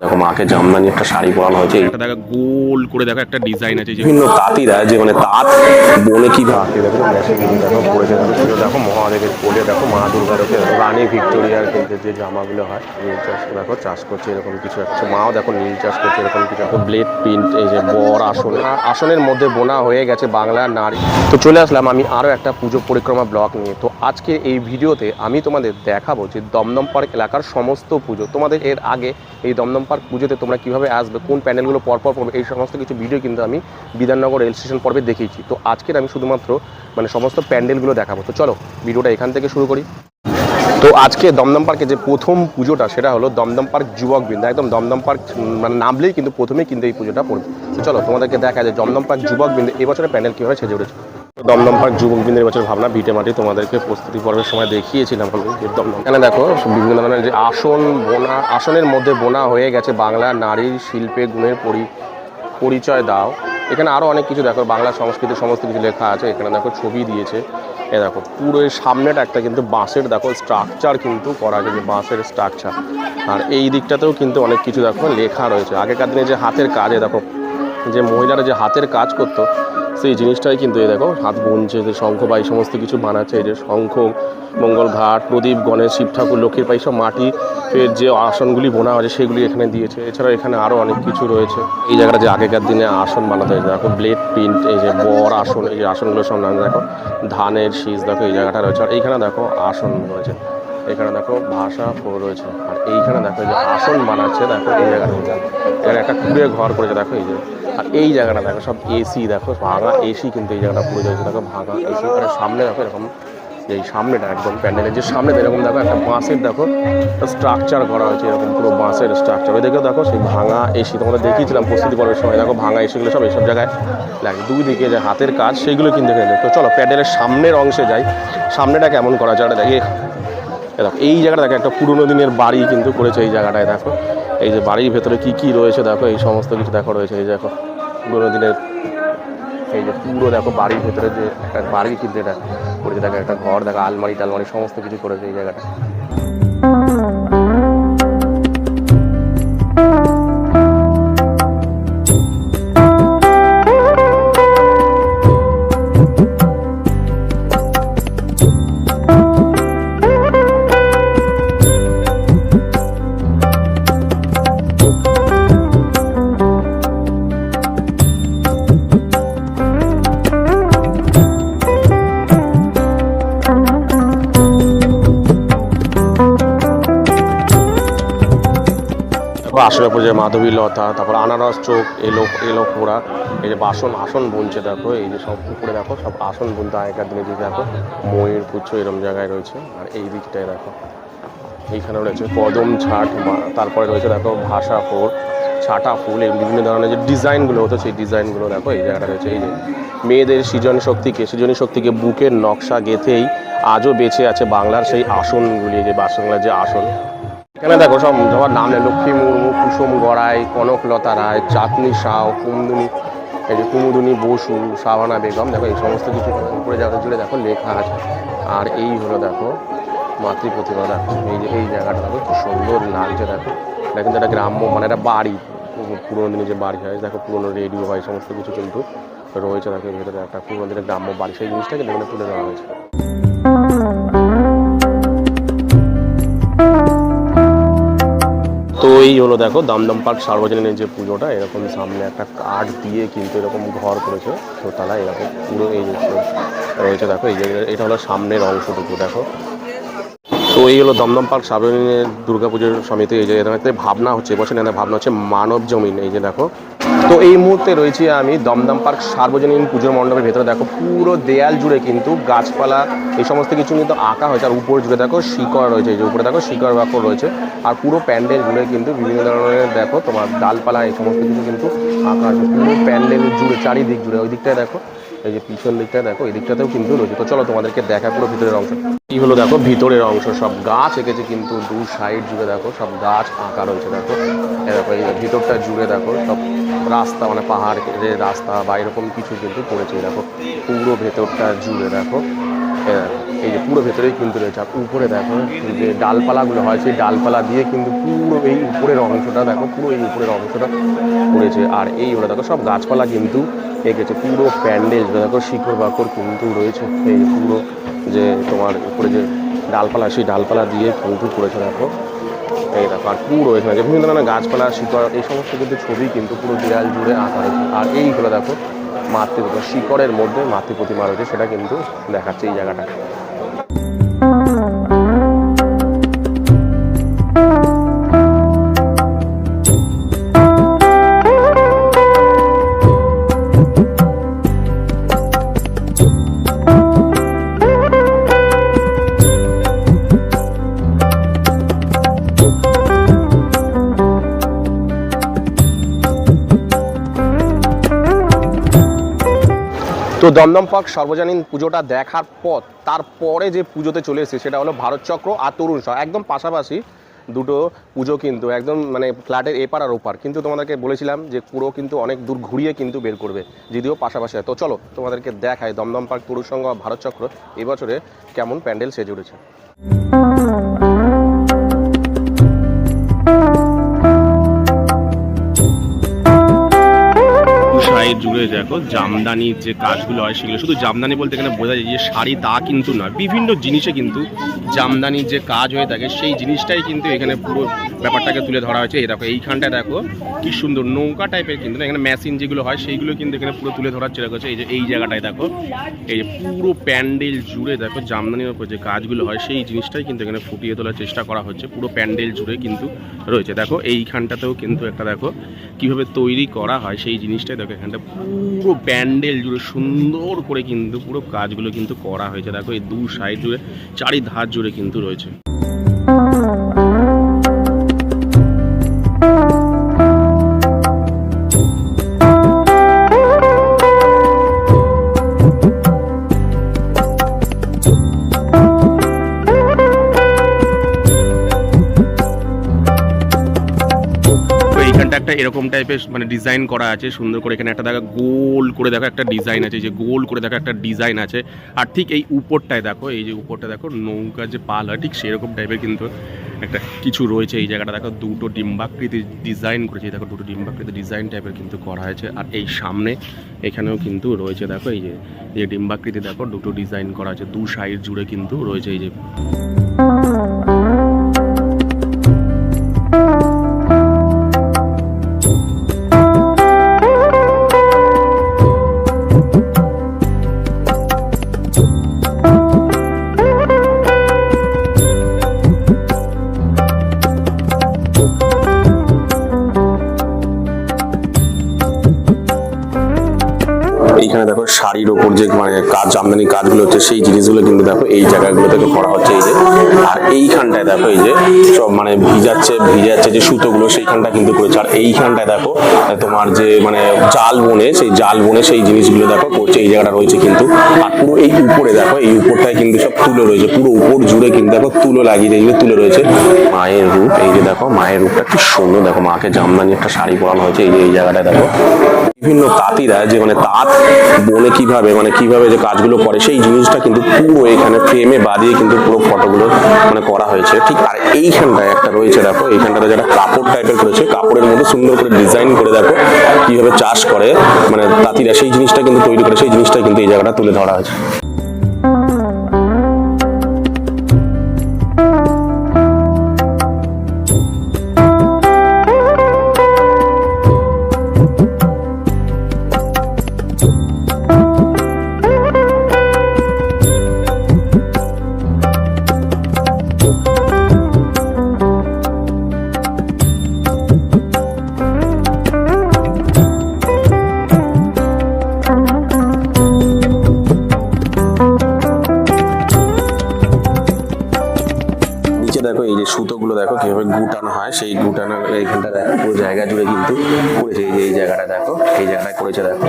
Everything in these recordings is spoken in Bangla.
দেখো মাকে জামদানি একটা শাড়ি পরানো হয়েছে। একটা দেখো গোল করে দেখো একটা ডিজাইন আছে যে বিভিন্ন তাঁতিরা যে মানে তাঁত বনে কি ভাবে? দেখো দেখো পড়েছে দেখো দেখো মহাদেবের কোলে দেখো মা দুর্গার রানী ভিক্টোরিয়ার কিন্তু যে জামাগুলো হয় নীল চাষ দেখো চাষ করছে এরকম কিছু একটা। মাও দেখো নীল চাষ করছে এরকম কিছু একটা। ব্লেড প্রিন্ট এই যে বর আসন আসনের মধ্যে বোনা হয়ে গেছে বাংলার নারী। তো চলে আসলাম আমি আরও একটা পুজো পরিক্রমা ব্লগ নিয়ে। তো আজকে এই ভিডিওতে আমি তোমাদের দেখাবো যে দমদম পার্ক এলাকার সমস্ত পুজো। তোমাদের এর আগে এই দমদম পার্ক পুজোতে তোমরা কীভাবে আসবে, কোন প্যান্ডেলগুলো পরপর পড়বে এই সমস্ত কিছু ভিডিও কিন্তু আমি বিধাননগর রেল স্টেশন পর্বে দেখিয়েছি। তো আজকের আমি শুধুমাত্র মানে সমস্ত প্যান্ডেলগুলো দেখাবো। তো চলো, ভিডিওটা এখান থেকে শুরু করি। তো আজকে দমদম পার্কে যে প্রথম পুজোটা, সেটা হলো দমদম পার্ক যুবক বৃন্দ। একদম দমদম পার্ক মানে নামলেই কিন্তু প্রথমেই কিন্তু এই পুজোটা পড়বে। তো চলো, তোমাদেরকে দেখা যায় দমদম পার্ক যুবক বৃন্দ, এবছরের প্যান্ডেল কীভাবে সেজে উঠেছে। দমদম পার্ক যুবক এবছর ভাবনা, ভিটে মাটি তোমাদেরকে প্রস্তুতি পর্বের সময় দেখিয়েছিলাম দমদম। এখানে দেখো, বিভিন্ন ধরনের যে আসন, বোনা, আসনের মধ্যে বোনা হয়ে গেছে বাংলা নারীর শিল্পে গুণের পরি, পরিচয় দাও। এখানে আরও অনেক কিছু দেখো, বাংলা সংস্কৃতির সমস্ত কিছু লেখা আছে, এখানে দেখো ছবি দিয়েছে। এ দেখো, পুরো এই সামনেটা একটা কিন্তু বাঁশের দেখো স্ট্রাকচার কিন্তু করা আছে, যে বাঁশের স্ট্রাকচার আর এই দিকটাতেও কিন্তু অনেক কিছু দেখো লেখা রয়েছে। আগেকার দিনে যে হাতের কাজে দেখো, যে মহিলারা যে হাতের কাজ করতো সেই জিনিসটাই কিন্তু এই দেখো হাত বুনছে যে শঙ্খ বা এই সমস্ত কিছু বানাচ্ছে, এই যে শঙ্খ, মঙ্গল ঘাট, প্রদীপ, গণেশ, শিব ঠাকুর, লক্ষ্মীর পাই সব মাটি এর যে আসনগুলি বোনা হয়েছে, সেগুলি এখানে দিয়েছে। এছাড়াও এখানে আরও অনেক কিছু রয়েছে। এই জায়গাটা যে আগেকার দিনে আসন বানাতে হয়েছে দেখো ব্লেড প্রিন্ট এই যে বর আসন, এই যে আসনগুলো সব দেখো, ধানের শীষ, দেখো, এই জায়গাটা রয়েছে। আর এইখানে দেখো, আসন রয়েছে। এখানে দেখো ভাষা রয়েছে। আর এইখানে দেখো যে আসন বানাচ্ছে, দেখো এই জায়গাটা এখানে একটা কুড়ে ঘর করেছে, দেখো এই যে। আর এই জায়গাটা দেখো, সব এসি দেখো, ভাঙা এসি কিন্তু এই জায়গাটা পুরো রয়েছে, দেখো, ভাঙা এসি আর সামনে দেখো এরকম এই সামনেটা একদম প্যান্ডেলের যে সামনে এরকম দেখো, একটা বাঁশের দেখো স্ট্রাকচার করা হয়েছে, এরকম পুরো বাঁশের স্ট্রাকচার ওই দেখেও দেখো সেই ভাঙা এসি তোমাদের দেখিয়েছিলাম প্রস্তুতি পর্বের সময়, দেখো ভাঙা এসিগুলো সব এইসব জায়গায় লাগে। দুই দিকে যে হাতের কাজ সেইগুলো কিন্তু এখানে তো চলো, প্যান্ডেলের সামনের অংশে যাই। সামনেটা কেমন করা যায় দেখি। দেখো, এই জায়গাটা দেখো, একটা পুরোনো দিনের বাড়ি কিন্তু করেছে এই জায়গাটায়, দেখো। এই যে বাড়ির ভেতরে কি কি রয়েছে, দেখো, এই সমস্ত কিছু দেখো রয়েছে, এই দেখো, পুরোনো দিনের এই যে পুরো দেখো বাড়ির ভেতরে যে একটা বাড়ি কিন্তু এটা করেছে, দেখো, একটা ঘর, দেখো আলমারি টালমারি সমস্ত কিছু করেছে এই জায়গাটা। পুজোয় মাধবী লতা, তারপর আনারস চোখ এলো এলো পোড়া, এই যে বাসন, আসন বুনছে দেখো, এই যে সব উপরে দেখো, সব আসন বুনতে আগেকার দিনে যে দেখো, ময়ূর পুচ্ছ এরম জায়গায় রয়েছে, আর এই দিকটায় দেখো এইখানে রয়েছে কদম ছাট তারপরে রয়েছে দেখো ভাষা ফোর, ছাটা ফুল, এই বিভিন্ন ধরনের যে ডিজাইনগুলো হতো, সেই ডিজাইনগুলো দেখো, এই জায়গাটা রয়েছে, এই যে মেয়েদের সৃজন শক্তিকে, সৃজনী শক্তিকে বুকের নকশা গেথেই আজও বেঁচে আছে বাংলার সেই আসনগুলি যে বাংলার যে আসন এখানে দেখো সব সবার নাম নেই, লক্ষ্মী মুর্মু, কুসুম গড়াই কনকলতা রায়, চাঁদনি সাউ, কুমদুনি, এই যে কুমুদুনি, বসু শাবানা বেগম, দেখো এই সমস্ত কিছু উপরে জায়গা জুড়ে দেখো লেখা আছে। আর এই হলো দেখো মাতৃ প্রতিমা দেখো এই যে, এই জায়গাটা দেখো কি সুন্দর লাগছে, দেখো। এটা কিন্তু একটা গ্রাম্য মানে একটা বাড়ি পুরোনো দিনে যে বাড়ি হয়, দেখো পুরোনো রেডিও হয় সমস্ত কিছু কিন্তু রয়েছে, দেখো ভেতরে একটা পুরোনো দিনের গ্রাম্য বাড়ি, সেই জিনিসটা কিন্তু এখানে তুলে দেওয়া হয়েছে। এই হলো দেখো, দমদম পার্ক সার্বজনীনের যে পুজোটা, এরকম সামনে একটা কাঠ দিয়ে কিন্তু এরকম ঘর করেছে তো তারা এরকম পুরো এই রয়েছে দেখো, এই এটা হলো সামনের অংশটুকু দেখো। তো এই হলো দমদম পার্ক সার্বজনীনের দুর্গাপুজোর সমিতি, এই যে এখানে ভাবনা হচ্ছে, এবছর এখানে ভাবনা হচ্ছে মানব জমিন, এই যে দেখো তো এই মুহূর্তে রয়েছি আমি দমদম পার্ক সার্বজনীন পুজোর মণ্ডপের ভেতরে। দেখো, পুরো দেয়াল জুড়ে কিন্তু গাছপালা, এই সমস্ত কিছু কিন্তু আঁকা হয়েছে। আর উপর জুড়ে দেখো শিকড় রয়েছে, এই যে উপরে দেখো শিকড় বাকড় রয়েছে। আর পুরো প্যান্ডেল জুড়ে কিন্তু বিভিন্ন ধরনের দেখো তোমার ডালপালা, এই সমস্ত কিছু কিন্তু আঁকা আছে। পুরো প্যান্ডেল জুড়ে, চারিদিক জুড়ে, ওই দিকটায় দেখো। এই যে পিছন দিকটা দেখো এই দিকটাতেও কিন্তু রয়েছে। তো চলো তোমাদেরকে দেখা পুরো ভিতরের অংশ। এই হলো দেখো? ভিতরের অংশ সব গাছ এঁকেছে কিন্তু দু সাইড জুড়ে দেখো সব গাছ আঁকা রয়েছে দেখো। দেখো এই ভিতরটা জুড়ে দেখো সব রাস্তা মানে পাহাড়ের রাস্তা বা এরকম কিছু কিন্তু পড়েছে দেখো। পুরো ভেতরটা জুড়ে দেখো, এই যে পুরো ভেতরেই কিন্তু রয়েছে। আর উপরে দেখো যে ডালপালাগুলো হয়, সেই ডালপালা দিয়ে কিন্তু পুরো এই উপরের অংশটা, দেখো, পুরো এই উপরের অংশটা করেছে। আর এই ওটা দেখো, সব গাছপালা কিন্তু এঁকেছে। পুরো প্যান্ডেল, দেখো, শিকড় বাকড় কিন্তু রয়েছে। এই পুরো যে তোমার উপরে যে ডালপালা, সেই ডালপালা দিয়ে কিন্তু করেছে, দেখো। এই দেখো, আর পুরো এখানে বিভিন্ন ধরনের গাছপালা, শিকড়, এই সমস্ত কিন্তু ছবি কিন্তু পুরো দেয়াল জুড়ে আঁকা হয়েছে। আর এইগুলো দেখো মাতৃ শিকড়ের মধ্যে মাতৃ প্রতিমা রয়েছে সেটা কিন্তু দেখাচ্ছে এই জায়গাটা তো দমদম পার্ক সর্বজনীন পুজোটা দেখার পর, তারপরে যে পুজোতে চলে এসেছে, সেটা হলো ভারতচক্র আর তরুণ সহ একদম পাশাপাশি দুটো পুজো কিন্তু, একদম মানে ফ্ল্যাটের এপার আর ওপার। কিন্তু তোমাদেরকে বলেছিলাম যে পুরো কিন্তু অনেক দূর ঘুরিয়ে কিন্তু বের করবে, যদিও পাশাপাশি। তো চলো, তোমাদেরকে দেখায় দমদম পার্ক তরুণ সংঘ আর ভারতচক্র এবছরে কেমন প্যান্ডেল সেজে উঠেছে। সাইড জুড়ে দেখো, জামদানির যে কাজগুলো হয় সেগুলো। শুধু জামদানি বলতে এখানে বোঝা যায় যে শাড়ি তা কিন্তু নয়, বিভিন্ন জিনিসে কিন্তু জামদানির যে কাজ হয়ে থাকে, সেই জিনিসটাই কিন্তু এখানে পুরো ব্যাপারটাকে তুলে ধরা হয়েছে। এই দেখো এইখানটা দেখো, কি সুন্দর নৌকা টাইপের কিন্তু এখানে মেশিন যেগুলো হয়, সেইগুলো কিন্তু এখানে পুরো তুলে ধরার চেষ্টা করছে। এই যে, এই জায়গাটায় দেখো, এই যে পুরো প্যান্ডেল জুড়ে দেখো, জামদানির উপর যে কাজগুলো হয়, সেই জিনিসটাই কিন্তু এখানে ফুটিয়ে তোলার চেষ্টা করা হচ্ছে। পুরো প্যান্ডেল জুড়ে কিন্তু রয়েছে। দেখো, এইখানটাতেও কিন্তু একটা দেখো, কীভাবে তৈরি করা হয়, সেই জিনিসটাই দেখো এখানটা। পুরো প্যান্ডেল জুড়ে সুন্দর করে কিন্তু পুরো কাজগুলো কিন্তু করা হয়েছে। দেখো, এই দু সাইড জুড়ে, চারিধার জুড়ে কিন্তু রয়েছে। একটা এরকম টাইপের মানে ডিজাইন করা আছে, সুন্দর করে। এখানে একটা দেখো গোল করে দেখো একটা ডিজাইন আছে যে গোল করে দেখো একটা ডিজাইন আছে। আর ঠিক এই উপরটায় দেখো, এই যে উপরটা দেখো, নৌকা যে পাল হয়, ঠিক সেরকম টাইপের কিন্তু একটা কিছু রয়েছে এই জায়গাটা। দেখো দুটো ডিম্বাকৃতি ডিজাইন করেছে, দেখো দুটো ডিম্বাকৃতি ডিজাইন টাইপের কিন্তু করা হয়েছে। আর এই সামনে এখানেও কিন্তু রয়েছে, দেখো এই যে ডিম্বাকৃতি দেখো, দুটো ডিজাইন করা আছে, দু সাইড জুড়ে কিন্তু রয়েছে এই যে। শাড়ির ওপর যে মানে কাজ জামদানি কাজগুলো হচ্ছে সেই জিনিসগুলো কিন্তু দেখো এই জায়গাগুলো থেকে করা হচ্ছে এই যে। আর এইখানটায় দেখো এই যে সব মানে ভিজাচ্ছে ভিজাচ্ছে যে সুতোগুলো সেইখানটা কিন্তু করেছে। আর এইখানটায় দেখো, তোমার যে মানে জাল বনে, সেই জাল বনে সেই জিনিসগুলো দেখো করছে, এই জায়গাটা রয়েছে কিন্তু। আর পুরো এই উপরে দেখো, এই উপরটায় কিন্তু সব তুলো রয়েছে। পুরো উপর জুড়ে কিন্তু দেখো তুলো লাগিয়ে যেগুলো তুলে রয়েছে। মায়ের রূপ, এই যে দেখো, মায়ের রূপটা কি সুন্দর। দেখো, মাকে জামদানি একটা শাড়ি পরানো হয়েছে, এই যে এই জায়গাটায় দেখো। বিভিন্ন তাঁতিরা যে মানে তাঁত বনে কীভাবে মানে কীভাবে যে কাজগুলো করে, সেই জিনিসটা কিন্তু পুরো এখানে ফ্রেমে বাঁধিয়ে কিন্তু পুরো ফটোগুলো মানে করা হয়েছে। ঠিক আর এইখানটায় একটা রয়েছে দেখো, এইখানটাতে যেটা কাপড় টাইপের করেছে কাপড়ের মধ্যে সুন্দর করে ডিজাইন করে দেখো কীভাবে চাষ করে মানে তাঁতিরা সেই জিনিসটা কিন্তু তৈরি করে, সেই জিনিসটা কিন্তু এই জায়গাটা তুলে ধরা হয়েছে। হয়, সেই গুটানো এইখানটা দেখো, পুরো জায়গা জুড়ে কিন্তু করেছে যে এই জায়গাটা দেখো, এই জায়গাটা করেছে দেখো।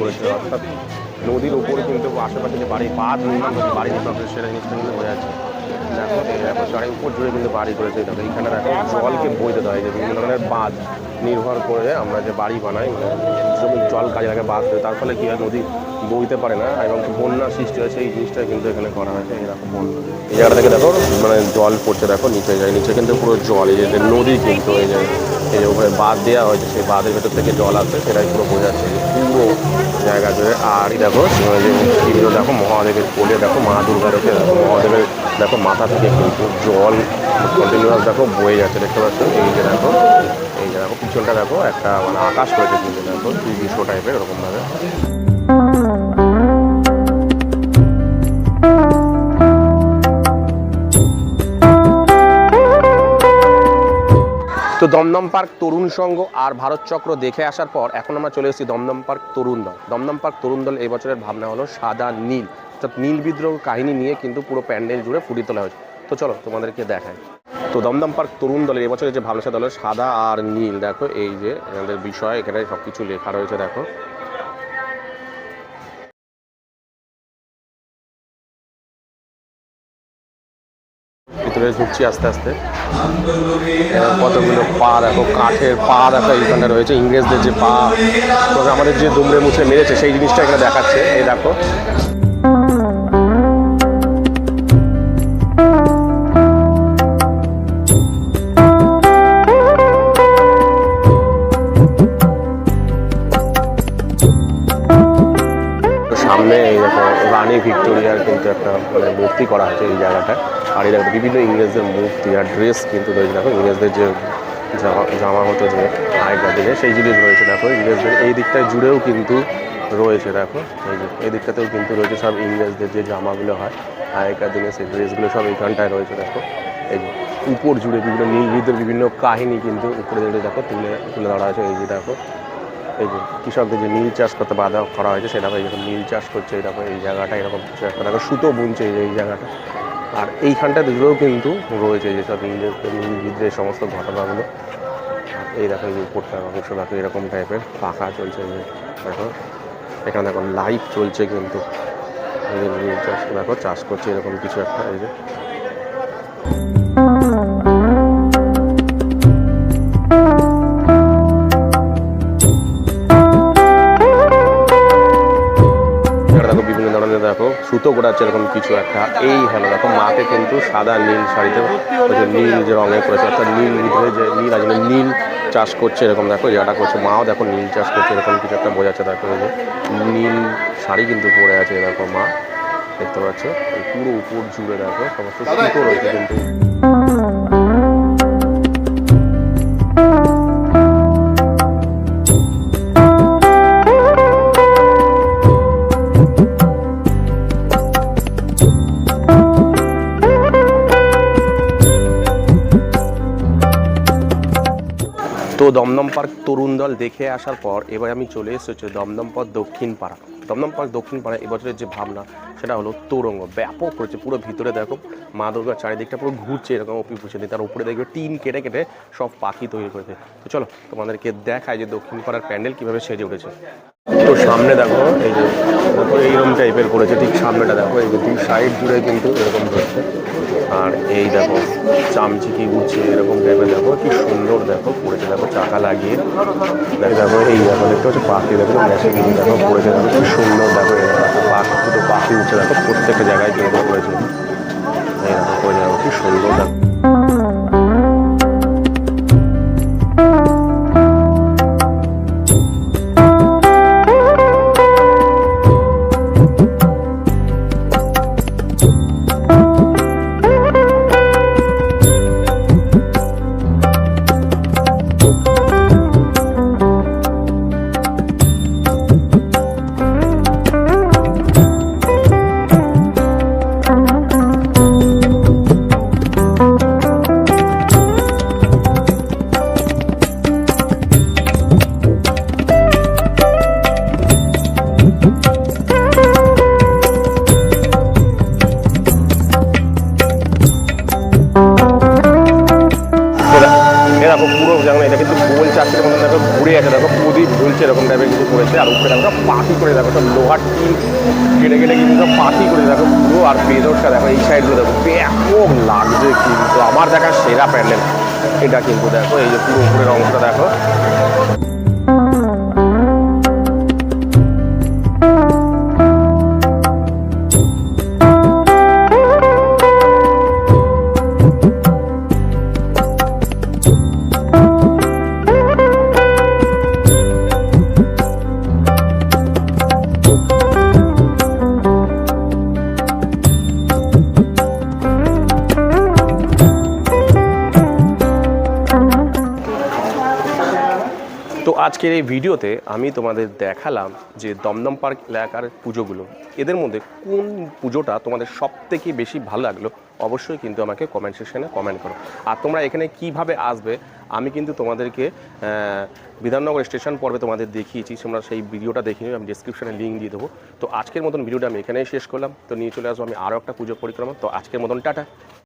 করেছে, অর্থাৎ নদীর উপরে কিন্তু আশেপাশে যে বাড়ি হচ্ছে বাড়ি নির্মাণ হচ্ছে সেটা জিনিসটা কিন্তু বোঝা যাচ্ছে। দেখো দেখো চারি উপর জুড়ে কিন্তু বাড়ি করেছে, দেখো এখানে দেখো, জলকে বইতে দেওয়া হয় যে বিভিন্ন ধরনের বাঁধ নির্ভর করে আমরা যে বাড়ি বানাই জমি জল কাজে লাগে বাঁধ, তার ফলে কী হয়, নদী বইতে পারে না, এবং বন্যা সৃষ্টি হয় সেই জিনিসটা কিন্তু এখানে করা হয়েছে দেখো বন্যা। এই জায়গাটা থেকে দেখো মানে জল পড়ছে, দেখো, নিচে যায় নিচে কিন্তু পুরো জল, এই যে নদী কিন্তু, এই যে এই যে উপরে বাঁধ দেওয়া হয়েছে, সেই বাঁধের ভেতর থেকে জল আসছে, সেটাই পুরো বোঝাচ্ছে পুরো জায়গা জুড়ে। আর দেখো এগুলো দেখো, মহাদেবের কোলে দেখো, মা দুর্গা রেখে দেখো, মহাদেবের দেখো মাথা থেকে কিন্তু জল কন্টিনিউয়াস দেখো বয়ে যাচ্ছে, দেখতে পাচ্ছ? এই যে দেখো, এই যে দেখো, পিছনটা দেখো, একটা মানে আকাশ করেছে কিন্তু দেখো, দুই দুশো টাইপের এরকমভাবে তো দমদম পার্ক তরুণ সংঘ আর ভারত চক্র দেখে আসার পর এখন আমরা চলে এসেছি দমদম পার্ক তরুণ দল। দমদম পার্ক তরুণ দল এবছরের ভাবনা হলো সাদা নীল, অর্থাৎ নীল বিদ্রোহ কাহিনী নিয়ে কিন্তু পুরো প্যান্ডেল জুড়ে ফুটিয়ে তোলা হয়েছে। তো চলো তোমাদেরকে দেখায় তো দমদম পার্ক তরুণ দলের এবছরের যে ভাবনা হলো সাদা আর নীল। দেখো এই যে এনাদের বিষয়, এখানে সব কিছু লেখা রয়েছে, দেখো। ভিতরে ঢুকছি আস্তে আস্তে। কতগুলো পা দেখো, কাঠের পা দেখো এইখানে রয়েছে, ইংরেজদের যে পা। আমাদের যে দুমড়ে মুছে মেরেছে, সেই জিনিসটা এখানে দেখাচ্ছে, এই দেখো। ভিক্টোরিয়ার কিন্তু একটা মানে মূর্তি করা হয়েছে এই জায়গাটায়। আর এই দেখো বিভিন্ন ইংরেজদের মূর্তি আর ড্রেস কিন্তু রয়েছে। দেখো, ইংরেজদের যে জামা হতো যে আগেকার দিনে সেই জিনিস রয়েছে। দেখো, ইংরেজদের এই দিকটায় জুড়েও কিন্তু রয়েছে, দেখো। এই যে, এই দিকটাতেও কিন্তু রয়েছে সব ইংরেজদের যে জামাগুলো হয় আগেকার দিনে সেই ড্রেসগুলো সব এইখানটায় রয়েছে, দেখো। এই যে, উপর জুড়ে বিভিন্ন নীলবিদের বিভিন্ন কাহিনী কিন্তু উপরে দেখো, তুলে তুলে ধরা হয়েছে। এই যে, দেখো এই যে কৃষকদের যে নীল চাষ করতে বাধা করা হয়েছে, সেটা এই যখন নীল চাষ করছে এরকম এই জায়গাটা এরকম কিছু একটা দেখো, সুতো বুনছে এই জায়গাটা। আর এইখানটা দিকেও কিন্তু রয়েছে যেসব ইংরেজদের বিদ্রোহের সমস্ত ঘটনাগুলো। আর এই দেখো এই উপরটা অংশ, দেখো এরকম টাইপের পাখা চলছে যে, দেখো। এখানে দেখো লাইভ চলছে কিন্তু। নীল চাষ, দেখো চাষ করছে এরকম কিছু একটা, এই যে। দেখো যেরকম এরকম কিছু একটা। এই হলো দেখো মাকে কিন্তু সাদা নীল শাড়িতে নীল যে রঙে করেছে অর্থাৎ নীল ভিতরে যে নীল আছে মানে নীল চাষ করছে এরকম দেখো যেটা করছে। মাও দেখো নীল চাষ করছে এরকম কিছু একটা বোঝাচ্ছে দেখো যে নীল শাড়ি কিন্তু পরে আছে দেখো মা। দেখতে পাচ্ছ? পুরো উপর জুড়ে দেখো সমস্ত সুতো রয়েছে কিন্তু। দমদম পার্ক তরুণ দল দেখে আসার পর এবার আমি চলে এসেছি দমদম পার্ক দক্ষিণ পাড়া। দমদম পার্ক দক্ষিণ পাড়া এবছরের যে ভাবনা, সেটা হলো তোরঙ্গ ব্যাপক করেছে পুরো ভিতরে দেখো, মা দুর্গার চারিদিকটা পুরো ঘুরছে এরকম অপি পুষে তার উপরে দেখবে টিন কেটে কেটে সব পাখি তৈরি করেছে। তো চলো, তোমাদেরকে দেখায় যে দক্ষিণ পাড়ার প্যান্ডেল কীভাবে সেজে উঠেছে। তো সামনে দেখো, এই যে এইরকম টাইপের করেছে। ঠিক সামনেটা দেখো, এই দুই সাইড জুড়ে কিন্তু এরকম রয়েছে আর এই দেখো, চামচিকি উঠছে এরকম টাইপের দেখো কি সুন্দর দেখো, পড়েছে দেখো, চাকা লাগিয়ে। দেখো এই দেখো, দেখতে হচ্ছে পাখি দেখো গ্যাসে মেশিন দেখো, পড়েছে দেখো, কি সুন্দর দেখো পাখি, দুটো পাখি উঠছে, দেখো, প্রত্যেকটা জায়গায় কিন্তু পড়েছে। এই দেখো পড়ে দেখো, কি সুন্দর দেখো। সাইডগুলো দেখো, ব্যাপক লাগছে কিন্তু, আমার দেখা সেরা প্যান্ডেল। এটা কিন্তু দেখো, এই যে পুরো উপরের অংশটা দেখো। আজকের এই ভিডিওতে আমি তোমাদের দেখালাম যে দমদম পার্ক এলাকার পুজোগুলো। এদের মধ্যে কোন পুজোটা তোমাদের সব থেকে বেশি ভালো লাগল অবশ্যই কিন্তু আমাকে কমেন্ট সেকশনে কমেন্ট করো। আর তোমরা এখানে কীভাবে আসবে, আমি কিন্তু তোমাদেরকে বিধাননগর স্টেশন পর্বে তোমাদের দেখিয়েছি, তোমরা সেই ভিডিওটা দেখে আমি ডিসক্রিপশনে লিঙ্ক দিয়ে দেবো। তো আজকের মতন ভিডিওটা আমি এখানেই শেষ করলাম। তো নিয়ে চলে আসব আমি আরও একটা পুজো পরিক্রমা। তো আজকের মতন টাটা।